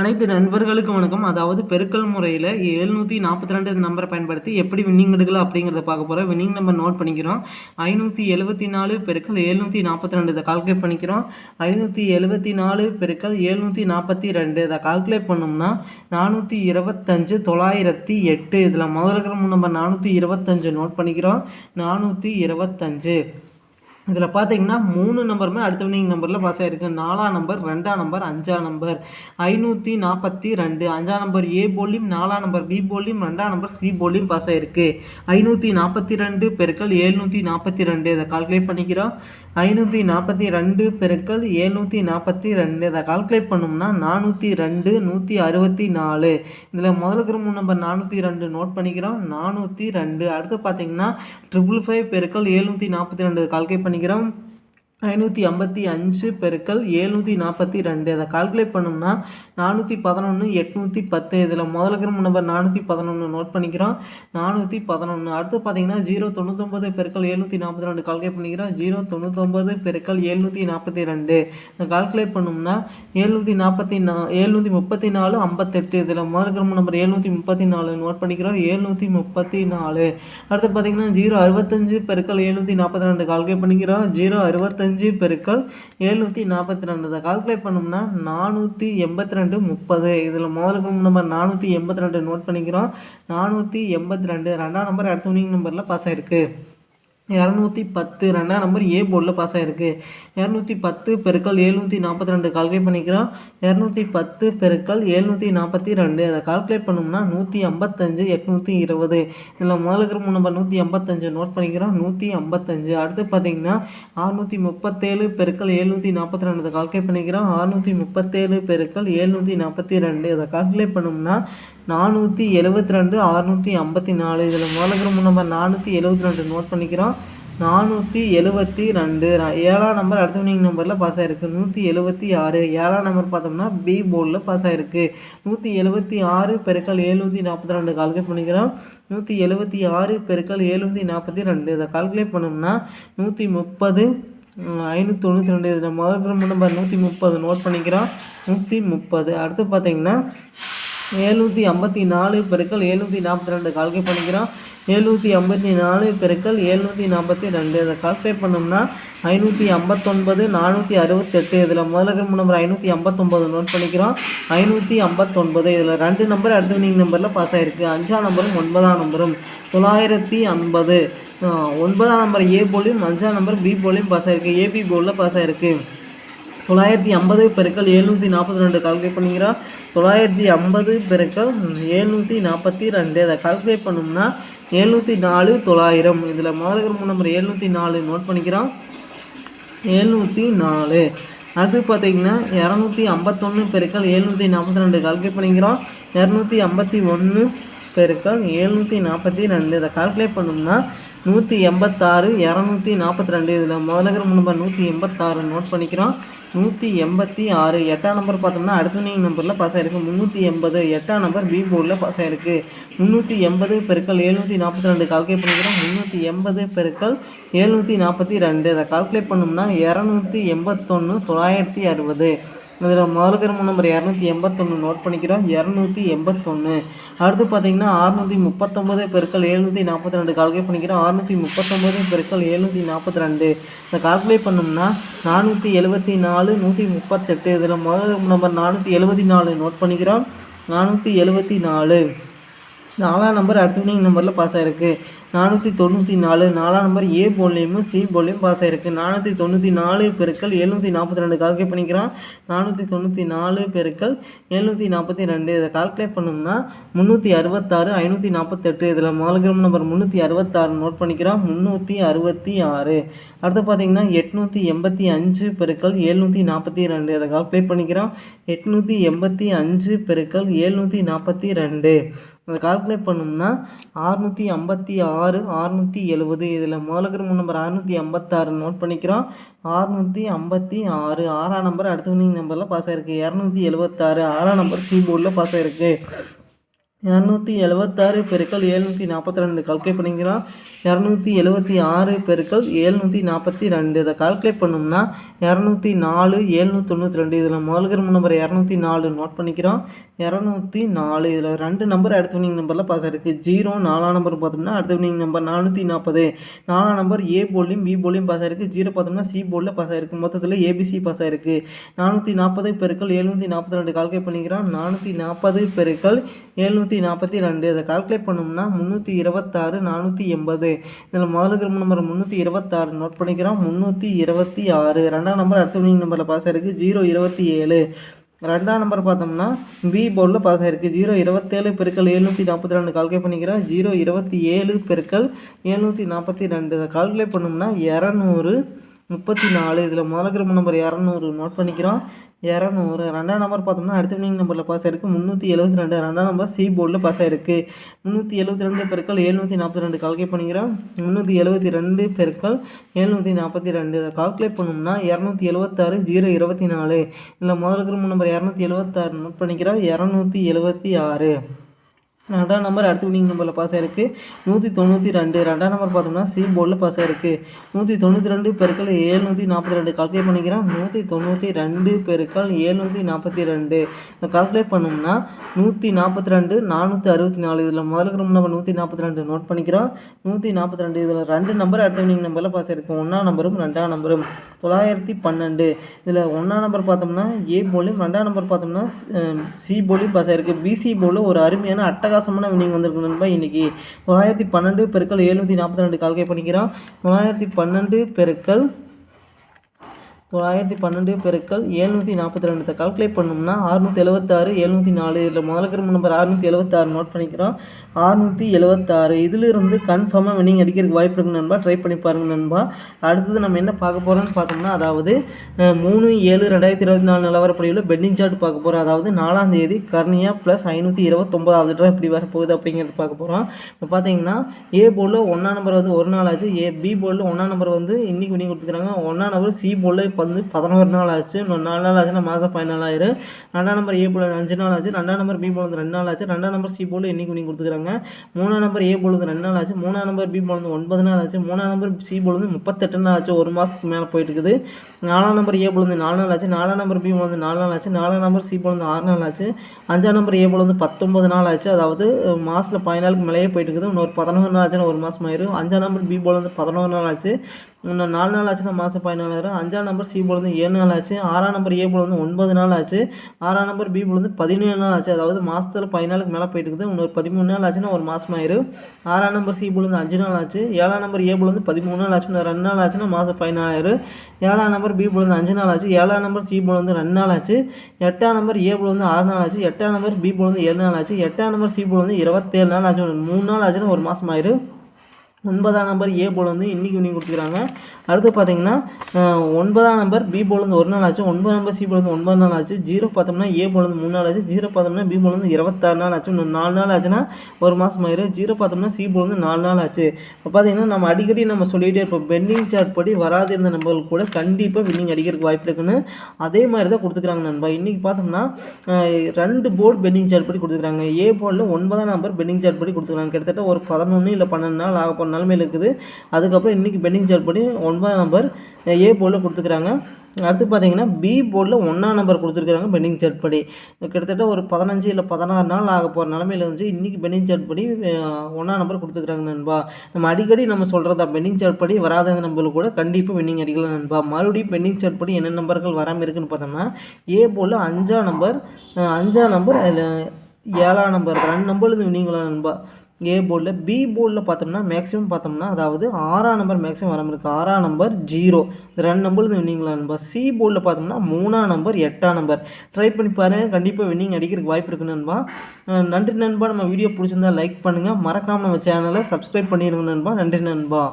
அனைத்து நண்பர்களுக்கும் வணக்கம். அதாவது பெருக்கல் முறையில் எழுநூற்றி நாற்பத்தி ரெண்டு நம்பரை பயன்படுத்தி எப்படி வின்னிங் எடுக்கலாம் அப்படிங்கிறத பார்க்க போகிறோம் வின்னிங் நம்பர் நோட் பண்ணிக்கிறோம். ஐநூற்றி எழுபத்தி நாலு பெருக்கல் எழுநூற்றி நாற்பத்தி ரெண்டு இதை கால்குலேட் பண்ணிக்கிறோம். ஐநூற்றி எழுபத்தி நாலு பெருக்கல் எழுநூற்றி நாற்பத்தி ரெண்டு இதை கால்குலேட் பண்ணோம்னா நானூற்றி இருபத்தஞ்சு தொள்ளாயிரத்தி எட்டு. இதில் முதல் இருக்கிற நம்பர் நானூற்றி இருபத்தஞ்சு நோட் பண்ணிக்கிறோம். நானூற்றி இருபத்தஞ்சு. இதில் பார்த்தீங்கன்னா மூணு நம்பருமே அடுத்த வினிங் நம்பரில் பாஸ் ஆகிருக்கு நாலாம் நம்பர் ரெண்டாம் நம்பர் அஞ்சாம் நம்பர் ஐநூற்றி நாற்பத்தி ரெண்டு. அஞ்சாம் நம்பர் ஏ போலியும் நாலாம் நம்பர் பி போலியும் ரெண்டாம் நம்பர் சி போலியும் பாஸ் ஆகிருக்கு ஐநூற்றி நாற்பத்தி ரெண்டு பெருக்கள் ஏழ்நூற்றி நாற்பத்தி ரெண்டு. இதை கால்குலேட் பண்ணிக்கிறோம். ஐநூற்றி நாற்பத்தி ரெண்டு பெருக்கள் ஏழ்நூற்றி நாற்பத்தி ரெண்டு. இதை கால்குலேட் பண்ணோம்னா நானூற்றி ரெண்டு நூற்றி அறுபத்தி நாலு. இதில் முதல் மூணு நம்பர் நானூற்றி ரெண்டு நோட் பண்ணிக்கிறோம். நானூற்றி ரெண்டு. அடுத்து பார்த்தீங்கன்னா ட்ரிபிள் ஃபைவ் பெருக்கள் ஏழ்நூற்றி நாற்பத்தி ரெண்டு. கால்குலேட் பண்ணிக்கிறோம் ஐநூற்றி ஐம்பத்தி அஞ்சு பெருக்கள் ஏழ்நூற்றி நாற்பத்தி ரெண்டு. அதை கால்குலேட் பண்ணோம்னா நானூற்றி பதினொன்று எட்நூற்றி பத்து. இதில் முதல்ல கிரம நம்பர் நானூற்றி பதினொன்று நோட் பண்ணிக்கிறோம். நானூற்றி பதினொன்று அடுத்து பார்த்தீங்கன்னா ஜீரோ தொண்ணூத்தொம்பது பெருக்கள் ஏழ்நூற்றி நாற்பத்தி ரெண்டு கால்குலேட் பண்ணிக்கிறோம். ஜீரோ தொண்ணூத்தொம்பது பெருக்கள் ஏழ்நூற்றி நாற்பத்தி ரெண்டு. கால்குலேட் பண்ணோம்னா ஏழ்நூற்றி நாற்பத்தி நா ஏழ்நூற்றி முப்பத்தி நாலு ஐம்பத்தெட்டு. இதில் முதல் கிரம நம்பர் ஏழ்நூற்றி முப்பத்தி நாலு நோட் பண்ணிக்கிறோம். ஏழ்நூற்றி முப்பத்தி நாலு. அடுத்து பார்த்தீங்கன்னா ஜீரோ அறுபத்தஞ்சு பெருக்கள் எழுநூற்றி நாற்பத்தி ரெண்டு கால்குலேட் பண்ணிக்கிறோம். ஜீரோ அறுபத்தஞ்சு அஞ்சு பெருக்கள் எழுநூற்றி நாற்பத்தி ரெண்டு. இதை கால்குலேட் பண்ணோம்னா நானூற்றி எண்பத்தி ரெண்டு முப்பது. இதில் முதலுக்கு நம்பர் நானூற்றி எண்பத்தி ரெண்டு நோட் பண்ணிக்கிறோம். நானூற்றி எண்பத்தி ரெண்டு. ரெண்டாம் நம்பர் அடுத்த வினிங் நம்பரில் பாஸ் ஆகிருக்கு இரநூத்தி பத்து ரெண்டாம் நம்பர் ஏ போர்டில் பாஸ் ஆகிருக்கு இரநூத்தி பத்து பெருக்கள் எழுநூற்றி நாற்பத்தி ரெண்டு கால்குலேட் பண்ணிக்கிறோம். இரநூத்தி பத்து பெருக்கள் எழுநூற்றி நாற்பத்தி ரெண்டு. அதை கால்குலேட் பண்ணோம்னா நூற்றி ஐம்பத்தஞ்சு எட்நூற்றி இருபது. இதில் முதல்ல இருக்கிற நம்பர் நூற்றி ஐம்பத்தஞ்சு நோட் பண்ணிக்கிறோம். நூற்றி ஐம்பத்தஞ்சு. அடுத்து பார்த்தீங்கன்னா அறுநூற்றி முப்பத்தேழு பெருக்கள் எழுநூற்றி நாற்பத்தி ரெண்டு அதை கால்குலேட் பண்ணிக்கிறோம். அறுநூற்றி முப்பத்தேழு பெருக்கள் எழுநூற்றி நாற்பத்தி ரெண்டு. அதை கால்குலேட் பண்ணோம்னா நானூற்றி எழுபத்தி ரெண்டு அறுநூற்றி ஐம்பத்தி நாலு. இதில் முதல்ல நம்பர் நானூற்றி எழுபத்தி ரெண்டு நோட் பண்ணிக்கிறோம். நானூற்றி எழுபத்தி ரெண்டு. ஏழாம் நம்பர் அடுத்த வினிங் நம்பரில் பாஸ் ஆகிருக்கு நூற்றி எழுபத்தி ஆறு. ஏழாம் நம்பர் பார்த்தோம்னா பி போர்டில் பாஸ் ஆகிருக்கு நூற்றி எழுபத்தி ஆறு பெருக்கள் ஏழுநூற்றி நாற்பத்தி ரெண்டு. கால்குலேட் பண்ணிக்கிறோம். நூற்றி எழுபத்தி ஆறு பெருக்கள் ஏழுநூற்றி நாற்பத்தி ரெண்டு. இதை கால்குலேட் பண்ணோம்னா நூற்றி முப்பது ஐநூற்றி தொண்ணூற்றி ரெண்டு. இதில் முதல் நம்பர் நூற்றி முப்பது நோட் பண்ணிக்கிறோம். நூற்றி முப்பது. அடுத்து பார்த்தீங்கன்னா எழுநூற்றி ஐம்பத்தி நாலு பெருக்கள் எழுநூற்றி நாற்பத்தி ரெண்டு கால்குலேட் பண்ணிக்கிறோம். எழுநூற்றி ஐம்பத்தி நாலு பெருக்கள் ஏழ்நூற்றி நாற்பத்தி ரெண்டு. இதை கால்குலேட் பண்ணோம்னா ஐநூற்றி ஐம்பத்தொன்பது நானூற்றி அறுபத்தெட்டு. இதில் முதல்ல நம்பர் ஐநூற்றி ஐம்பத்தொம்பது நோட் பண்ணிக்கிறோம். ஐநூற்றி ஐம்பத்தொன்பது. இதில் ரெண்டு நம்பர் அடுத்த நீங்கள் நம்பரில் பாஸ் ஆகிருக்கு அஞ்சாம் நம்பரும் ஒன்பதாம் நம்பரும் தொள்ளாயிரத்தி ஐம்பது. ஒன்பதாம் நம்பர் ஏ போலியும் அஞ்சாம் நம்பர் பி போலியும் பாஸ் ஆகிருக்கு ஏபி போலில் பாஸ் ஆகிருக்கு தொள்ளாயிரத்தி ஐம்பது பெருக்கள் எழுநூற்றி நாற்பத்தி ரெண்டு கால்குலேட் பண்ணிக்கிறோம் தொள்ளாயிரத்தி ஐம்பது பெருக்கள் எழுநூற்றி நாற்பத்தி ரெண்டு. அதை கால்குலேட் பண்ணோம்னா எழுநூற்றி நாலு தொள்ளாயிரம். இதில் மாதகர் நம்பர் எழுநூற்றி நாலு நோட் பண்ணிக்கிறோம். எழுநூற்றி நாலு. அது பார்த்தீங்கன்னா இரநூத்தி ஐம்பத்தொன்று பெருக்கள் எழுநூற்றி நாற்பத்தி ரெண்டு கால்குலேட் பண்ணிக்கிறோம். இரநூத்தி ஐம்பத்தி ஒன்று பெருக்கள் எழுநூற்றி நாற்பத்தி ரெண்டு. இதை கால்குலேட் பண்ணோம்னா நூற்றி எண்பத்தாறு இரநூத்தி நாற்பத்தி ரெண்டு. இதில் முதல்ல நம்பர் நூற்றி எண்பத்தாறு நோட் பண்ணிக்கிறோம். நூற்றி எண்பத்தி ஆறு. எட்டாம் நம்பர் பார்த்தோம்னா அடுத்த நம்பரில் பாஸ் ஆகிருக்கு முந்நூற்றி எண்பது. எட்டாம் நம்பர் பி போர்டில் பாஸ் ஆகிருக்கு முந்நூற்றி எண்பது பெருக்கள் எழுநூற்றி நாற்பத்தி ரெண்டு. கால்குலேட் பண்ணிக்கிறோம். முந்நூற்றி எண்பது பெருக்கள் எழுநூற்றி நாற்பத்தி ரெண்டு. அதை கால்குலேட் பண்ணோம்னா இரநூத்தி எண்பத்தொன்று தொள்ளாயிரத்தி அறுபது. இதில் முதல்ல நம்பர் இரநூத்தி எண்பத்தொன்று நோட் பண்ணிக்கிறோம். இரநூத்தி எண்பத்தொன்று அடுத்து பார்த்தீங்கன்னா அறுநூற்றி முப்பத்தொம்பது பெருக்கள் எழுநூற்றி நாற்பத்தி ரெண்டு கால்குலேட் பண்ணிக்கிறோம். அறுநூற்றி முப்பத்தொம்பது பெருக்கள் எழுநூற்றி நாற்பத்தி ரெண்டு. இந்த கால்குலேட் பண்ணோம்னா நானூற்றி எழுபத்தி நாலு நூற்றி முப்பத்தெட்டு. இதில் முதல் நம்பர் நானூற்றி எழுபத்தி நாலு நோட் பண்ணிக்கிறோம். நானூற்றி எழுபத்தி நாலு. நாலாம் நம்பர் அடுத்த நம்பரில் பாஸ் ஆகிருக்கு நானூற்றி தொண்ணூற்றி நாலு. நாலாம் நம்பர் ஏ போல்லையும் சி போல்லையும் பாஸ் ஆகிருக்கு நானூற்றி தொண்ணூற்றி நாலு பெருக்கள் எழுநூற்றி நாற்பத்தி ரெண்டு கால்குலேட் பண்ணிக்கிறான். நானூற்றி தொண்ணூற்றி நாலு பெருக்கள் எழுநூற்றி நாற்பத்தி ரெண்டு. இதை கால்குலேட் பண்ணோம்னா முந்நூற்றி அறுபத்தாறு ஐநூற்றி நாற்பத்தெட்டு. இதில் மாலகிரம் நம்பர் முந்நூற்றி அறுபத்தாறு நோட் பண்ணிக்கிறான். முந்நூற்றி அறுபத்தி ஆறு. அடுத்து பார்த்தீங்கன்னா எட்நூற்றி எண்பத்தி அஞ்சு பெருக்கள் எழுநூற்றி நாற்பத்தி ரெண்டு. இதை கால்குலேட் பண்ணிக்கிறோம் எட்நூற்றி எண்பத்தி அஞ்சு பெருக்கள் எழுநூற்றி நாற்பத்தி ரெண்டு. அதை கால்குலேட் பண்ணோம்னா ஆறுநூற்றி ஐம்பத்தி ஆறு ஆறு அறுநூற்றி எழுபது இதில் முதலுக்கு நம்பர் அறுநூற்றி ஐம்பத்தாறு நோட் பண்ணிக்கிறோம். அறுநூற்றி ஐம்பத்தி ஆறு ஆறாம் நம்பர் அடுத்த வினிங் நம்பரில் பாஸ் ஆகிருக்கு இரநூத்தி எழுபத்தாறு ஆறாம் நம்பர் சி போர்டில் பாஸ் ஆகிருக்கு இரநூத்தி எழுபத்தாறு பெருக்கள் ஏழ்நூற்றி நாற்பத்தி ரெண்டு. கால்குலேட் பண்ணிக்கிறோம் இரநூத்தி எழுபத்தி ஆறு பெருக்கள் ஏழ்நூற்றி நாற்பத்தி ரெண்டு. இதை கால்குலேட் பண்ணோம்னா இரநூத்தி நாலு ஏழ்நூற்றி தொண்ணூற்றி ரெண்டு. இதில் முதல்கிற நம்பர் இரநூத்தி நாலு நோட் பண்ணிக்கிறோம் இரநூத்தி நாலு. இதில் ரெண்டு நம்பர் அடுத்த வினிங் நம்பரில் பாஸ் ஆகிருக்கு ஜீரோ நாலாம் நம்பர் பார்த்தோம்னா அடுத்த வினிங் நம்பர் நானூற்றி நாற்பது. நாலாம் நம்பர் ஏ போர்ட்லையும் பி போர்ட்லையும் பாஸ் ஆகிருக்கு ஜீரோ பார்த்தோம்னா சி போர்டில் பாஸ் ஆகிருக்கு மொத்தத்தில் ஏபிசி பாஸ் ஆகிருக்கு நானூற்றி நாற்பது பெருக்கள் ஏழ்நூற்றி நாற்பத்தி ரெண்டு. கால்குலேட் பண்ணிக்கிறோம் நானூற்றி நாற்பது பெருக்கள் முந்நூற்றி நாற்பத்தி ரெண்டு. இதை கால்குலேட் பண்ணோம்னா முந்நூற்றி இருபத்தாறு நானூற்றி எண்பது. இதில் முதல்ல நம்பர் முந்நூற்றி இருபத்தாறு நோட் பண்ணிக்கிறோம். முந்நூற்றி இருபத்தி ஆறு. ரெண்டாம் நம்பர் அடுத்த வினிங் நம்பரில் பாஸ் ஆயிருக்கு. ஜீரோ இருபத்தி ஏழு. ரெண்டாம் நம்பர் பார்த்தோம்னா பி போர்டில் பாஸ் ஆயிருக்கு. ஜீரோ இருபத்தேழு பெருக்கள் எழுநூற்றி நாற்பத்தி ரெண்டு கால்குலேட் பண்ணிக்கிறோம். ஜீரோ இருபத்தி ஏழு பெருக்கள் எழுநூற்றி நாற்பத்தி ரெண்டு. இதை கால்குலேட் பண்ணோம்னா இரநூறு முப்பத்தி நாலு இதில் முதல்ல நம்பர் இரநூறு. நோட் பண்ணிக்கிறோம். இரநூறு. ரெண்டாம் நம்பர் பார்த்தோம்னா அடுத்த வினிங் நம்பரில் பாஸ் ஆயிருக்கு. முந்நூற்றி எழுபத்தி ரெண்டு ரெண்டாம் நம்பர் சி போர்டில் பாஸ் ஆயிருக்கு. முந்நூற்றி எழுபத்தி ரெண்டு பெருக்கள் எழுநூற்றி நாற்பத்தி ரெண்டு கால்குலேட் பண்ணிக்கிறோம். முந்நூற்றி எழுபத்தி ரெண்டு பெருக்கள் எழுநூற்றி நாற்பத்தி ரெண்டு இதை கால்குலேட் பண்ணோம்னா இரநூத்தி எழுபத்தாறு ஜீரோ இருபத்தி நாலு இல்லை முதல் குரூப் நம்பர் இரநூத்தி எழுபத்தாறு நோட் பண்ணிக்கிறோம். இரநூத்தி எழுபத்தி ஆறு ரெண்டாம் நம்பர் அடுத்த வினிங் நம்பரில் பாஸ் ஆயிருக்கு. நூற்றி தொண்ணூற்றி ரெண்டு. ரெண்டாம் நம்பர் பார்த்தோம்னா சி போர்டில் பாஸ் ஆயிருக்கு. நூற்றி தொண்ணூற்றி ரெண்டு பெருக்கள் ஏழ்நூற்றி நாற்பத்தி ரெண்டு. கால்குலேட் பண்ணிக்கிறேன். நூற்றி தொண்ணூற்றி ரெண்டு பெருக்கள் ஏழ்நூற்றி நாற்பத்தி ரெண்டு. இந்த கால்குலேட் பண்ணோம்னா நூற்றி நாற்பத்தி ரெண்டு நானூற்றி அறுபத்தி நாலு. இதில் முதல் கிரம நம்பர் நூற்றி நாற்பத்தி ரெண்டு. நோட் பண்ணிக்கிறோம். நூற்றி நாற்பத்தி ரெண்டு. இதில் ரெண்டு நம்பர் அடுத்த வினிங் நம்பரில் பாஸ் ஆயிருக்கு. ஒன்றாம் நம்பரும் ரெண்டாம் நம்பரும் தொள்ளாயிரத்தி பன்னெண்டு. இதில் ஒன்றாம் நம்பர் பார்த்தோம்னா ஏ போலியும் ரெண்டாம் நம்பர் பார்த்தோம்னா சி போலியும் பாஸ் ஆயிருக்கு. பிசி போலில் ஒரு அருமையான அட்டக அட்டகாசமான வினிங் வந்திருக்கு நண்பா. இன்றைக்கி தொள்ளாயிரத்தி பன்னெண்டு பெருக்கள் எழுநூற்றி நாற்பத்தி ரெண்டு கால்கை பண்ணிக்கிறான் தொள்ளாயிரத்தி பன்னெண்டு பெருக்கள் தொள்ளாயிரத்தி பன்னெண்டு பெருக்கள் ஏழ்நூற்றி நாற்பத்தி ரெண்டு. கால்குலேட் பண்ணோம்னா அறுநூற்றி எழுபத்தாறு எழுநூற்றி நாலு. இதில் முதல் கிரம நம்பர் அறுநூற்றி எழுபத்தாறு நோட் பண்ணிக்கிறோம். அறுநூற்றி எழுபத்தாறு இதிலிருந்து கன்ஃபார்மாக வினிங் அடிக்கிறதுக்கு வாய்ப்பு இருக்குது நண்பா. ட்ரை பண்ணி பாருங்கள் நண்பா. அடுத்தது நம்ம என்ன பார்க்க போகிறோம்னு பார்த்தோம்னா அதாவது மூணு ஏழு ரெண்டாயிரத்தி இருபத்தி நாலு நிலவரப்படியில் பெட்டிங் சார்ட் பார்க்க போகிறோம் அதாவது நாலாம் தேதி கர்னியா ப்ளஸ் ஐநூற்றி இருபத்தொம்பதாவது ரூபா எப்படி வரப்போகுது அப்படிங்கிறது பார்க்க போகிறோம் இப்போ பார்த்தீங்கன்னா ஏ போர்டில் ஒன்றாம் நம்பர் வந்து ஒரு நாள் ஆச்சு. ஏ பி போர்டில் ஒன்றாம் நம்பர் வந்து இன்றைக்கி வினிங் கொடுத்துக்கிறாங்க. ஒன்றாம் நம்பர் சி போர்டில் இப்போ வந்து பதினோரு நாள் ஆச்சு இன்னும் நாலு நாள் ஆச்சுன்னா மாதம் பதினாலாயிரம் ரெண்டாம் நம்பர் ஏ போல் அஞ்சு நாள் ஆச்சு ரெண்டாம் நம்பர் பி போல் வந்து ரெண்டு நாள் ஆச்சு ரெண்டாம் நம்பர் சி போல் இன்னைக்கு நீங்கள் கொடுத்துக்கிறாங்க மூணாம் நம்பர் ஏ போல் வந்து ரெண்டு நாள் ஆச்சு மூணாம் நம்பர் பி போல் வந்து ஒன்பது நாள் ஆச்சு மூணாம் நம்பர் சி போல் வந்து முப்பத்தெட்டு நாள் ஆச்சு ஒரு மாதத்துக்கு மேலே போயிட்டு இருக்குது நாலாம் நம்பர் ஏ போல் வந்து நாலு நாள் ஆச்சு நாலாம் நம்பர் பி போல் வந்து நாலு நாள் ஆச்சு நாலாம் நம்பர் சி போல் வந்து ஆறு நாள் ஆச்சு அஞ்சாம் நம்பர் ஏ போல் வந்து பத்தொம்பது நாள் ஆச்சு அதாவது மாதத்தில் பதினாலுக்கு மேலேயே போயிட்டு இருக்குது இன்னொரு பதினோரு நாள் ஆச்சுன்னா ஒரு மாதம் ஆயிரும் அஞ்சாம் நம்பர் பி போல் வந்து பதினோரு நாள் ஆச்சு இன்னும் நாலு நாள் ஆச்சுன்னா மாதம் பதினாலாயிரம் அஞ்சாம் நம்பர் சி போல் வந்து ஏழு நாள் ஆச்சு ஆறாம் நம்பர் ஏ போல் வந்து ஒன்பது நாள் ஆச்சு ஆறாம் நம்பர் பி போல் வந்து பதினேழு நாள் ஆச்சு அதாவது மாதத்தில் பதினாலுக்கு மேலே போயிட்டு இருக்குது இன்னொரு பதிமூணு நாள் ஆச்சுன்னா ஒரு மாதம் ஆயிரும் ஆறாம் நம்பர் சி போல் வந்து அஞ்சு நாள் ஆச்சு ஏழாம் நம்பர் ஏ போல் வந்து பதிமூணு நாள் ஆச்சு ரெண்டு நாள் ஆச்சுன்னா மாதம் பதினாலாயிரம் ஏழாம் நம்பர் பி போல் வந்து அஞ்சு நாள் ஆச்சு ஏழாம் நம்பர் சி போல் வந்து ரெண்டு நாள் ஆச்சு எட்டாம் நம்பர் ஏ போல் வந்து ஆறு நாள் ஆச்சு எட்டாம் நம்பர் பி போல் வந்து ஏழு நாள் ஆச்சு எட்டாம் நம்பர் சி போல் வந்து இருபத்தேழு நாள் ஆச்சு மூணு நாள் ஆச்சுன்னா ஒரு மாதம் ஆயிரும் ஒன்பதாம் நம்பர் ஏ போல் வந்து இன்றைக்கி வினிங் கொடுத்துக்கிறாங்க அடுத்து பார்த்தீங்கன்னா ஒன்பதாம் நம்பர் பி போல் வந்து ஒரு நாள் ஆச்சு. ஒன்பது நம்பர் சி போல் வந்து ஒன்பது நாள் ஆச்சு. ஜீரோ பார்த்தோம்னா ஏ போல் வந்து மூணு நாள் ஆச்சு. ஜீரோ பார்த்தோம்னா பி போல் வந்து இருபத்தாறு நாள் ஆச்சு. நாலு நாள் ஆச்சுன்னா ஒரு மாதம் ஆயிரும். ஜீரோ பார்த்தோம்னா சி போல் வந்து நாலு நாள் ஆச்சு. இப்போ பார்த்தீங்கன்னா நம்ம அடிக்கடி நம்ம சொல்லிகிட்டே இருப்போம். பெண்டிங் சார்ட் படி வராது இருந்த நம்பர்கள் கூட கண்டிப்பாக வின்னிங் அடிக்கிறதுக்கு வாய்ப்பு இருக்குன்னு. அதே மாதிரி தான் கொடுத்துக்கிறாங்க நண்பா. இன்றைக்கி பார்த்தோம்னா ரெண்டு போர்டு பெண்டிங் சார்ட் படி கொடுத்துக்கிறாங்க. ஏ போர்டில் ஒன்பதாம் நம்பர் பெண்டிங் சார்ட் படி கொடுத்துருக்காங்க கிட்டத்தட்ட ஒரு பதினொன்று இல்லை பன்னெண்டு நாள் ஆக நிலமையில் இருக்குது. அதுக்கப்புறம் இன்றைக்கி பெண்டிங் சார்ட் படி ஒன்பதாம் நம்பர் ஏ போர்டில் கொடுத்துக்கிறாங்க அடுத்து பார்த்தீங்கன்னா பி போர்டில் ஒன்றாம் நம்பர் கொடுத்துருக்குறாங்க பெண்டிங் சார்ட் படி. கிட்டத்தட்ட ஒரு பதினஞ்சு இல்லை பதினாறு நாள் ஆக போகிற நிலமையில இருந்துச்சு இன்றைக்கி பெண்டிங் சார்ட் படி ஒன்றாம் நம்பர் கொடுத்துருக்காங்க நண்பா. நம்ம அடிக்கடி நம்ம சொல்கிறதா பெண்டிங் சார்ட் படி வராத நம்பர் கூட கண்டிப்பாக பெண்டிங் அடிக்கலாம் நண்பா. மறுபடியும் பெண்டிங் சார்ட் படி என்ன நம்பர்கள் வராமல் இருக்குன்னு பார்த்தோம்னா ஏ போர்டில் அஞ்சாம் நம்பர் அஞ்சாம் நம்பர் ஏழாம் நம்பர் ரெண்டு நம்பர்லேருந்து வினிங்களா நண்பா. ஏ போர்டில் பி போர்டில் பார்த்தோம்னா மேக்ஸிமம் பார்த்தோம்னா அதாவது ஆறாம் நம்பர் மேக்ஸிமம் வராமல் இருக்குது ஆறாம் நம்பர் ஜீரோ இந்த ரெண்டு நம்பர் வின்னிங்களா நம்பர் சி போர்டில் பார்த்தோம்னா மூணாம் நம்பர் எட்டாம் நம்பர் ட்ரை பண்ணி பாருங்கள் கண்டிப்பாக வின்னிங் அடிக்கிறதுக்கு வாய்ப்பு இருக்குது நண்பா. நன்றி நண்பா. நம்ம வீடியோ பிடிச்சிருந்தா லைக் பண்ணுங்கள் மறக்காமல் நம்ம சேனலை சப்ஸ்கிரைப் பண்ணிடுங்க நண்பா. நன்றி நண்பா.